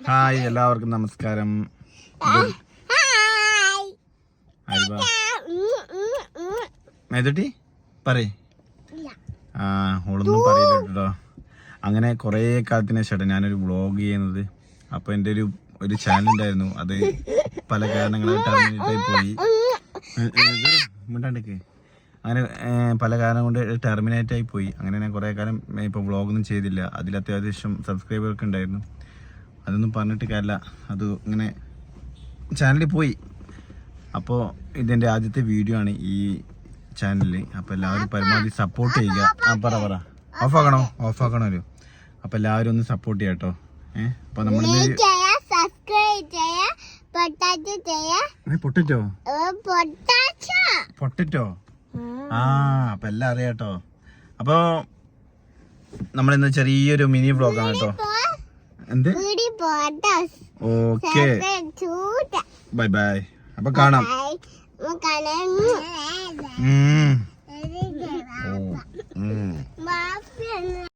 Hi എല്ലാവർക്കും നമസ്കാരം. മേതുട്ടി പറയ്. ആ ഓളൊന്നും പറയില്ല കേട്ടോ അങ്ങനെ കുറേ കാലത്തിന് ശേഷം ഞാനൊരു വ്ളോഗ് ചെയ്യുന്നത്. അപ്പോൾ എന്റെ ഒരു ഒരു ചാനൽ ഉണ്ടായിരുന്നു. അത് പല കാരണങ്ങളാൽ ടെർമിനേറ്റായി പോയി. മിണ്ടാണ്ടക്ക്. അങ്ങനെ പല കാരണം കൊണ്ട് ടെർമിനേറ്റ് ആയി പോയി. അങ്ങനെ ഞാൻ കുറേ കാലം ഇപ്പോൾ വ്ളോഗൊന്നും ചെയ്തില്ല. അതിൽ അത്യാവശ്യം സബ്സ്ക്രൈബർക്ക് ഉണ്ടായിരുന്നു. അതൊന്നും പറഞ്ഞിട്ട് കാര്യമില്ല അത് ഇങ്ങനെ ചാനലിൽ പോയി. അപ്പോൾ ഇതെന്റെ ആദ്യത്തെ വീഡിയോ ആണ് ഈ ചാനലിൽ അപ്പോൾ എല്ലാവരും പരമാവധി സപ്പോർട്ട് ചെയ്യുക. ആ പറ പറ. ഓഫാക്കണോ ഓഫാക്കണോ ഒരു? അപ്പോൾ എല്ലാവരും ഒന്ന് സപ്പോർട്ട് ചെയ്യാം കേട്ടോ ഏഹ് അപ്പോൾ നമ്മൾ പൊട്ടാറ്റോ? പൊട്ടറ്റോ. ആ അപ്പം എല്ലാം അറിയാം കേട്ടോ. അപ്പോൾ നമ്മളിന്ന് ചെറിയൊരു മിനി ബ്ലോഗാണ് കേട്ടോ. എന്ത്? വീടി പോട്ടാസ് ഓക്കെ ബൈ ബൈ. അപ്പൊ കാണാം.